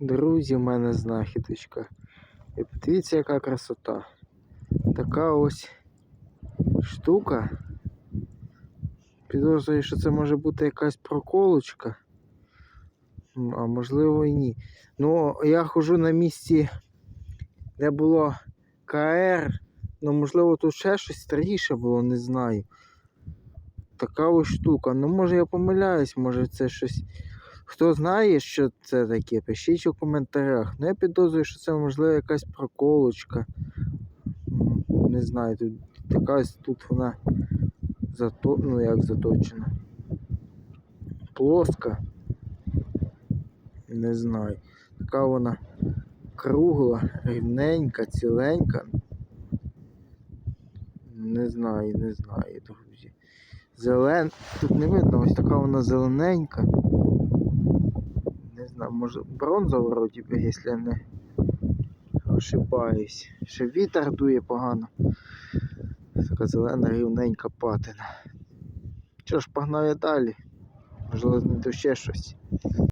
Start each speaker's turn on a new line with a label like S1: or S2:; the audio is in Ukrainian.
S1: Друзі, в мене знахідочка. І подивіться, яка красота. Така ось штука. Підозрюю, що це може бути якась проколочка. А можливо і ні. Ну, я хожу на місці, де було КР. Ну, можливо, тут ще щось старіше було, не знаю. Така ось штука. Ну, може я помиляюсь, може це щось. Хто знає, що це таке, пишіть у коментарях. Ну, я підозрюю, що це можливо якась проколочка. Не знаю, тут така тут вона зато... ну як заточена. Плоска. Не знаю. Така вона кругла, рівненька, ціленька. Не знаю, не знаю, друзі. Зелен. Тут не видно, ось така вона зелененька. Знаю, може бронза вроді би, якщо не ошибаюсь. Ще вітер дує погано. Така зелена рівненька патина. Що ж, погнали далі. Можливо, знайду ще щось.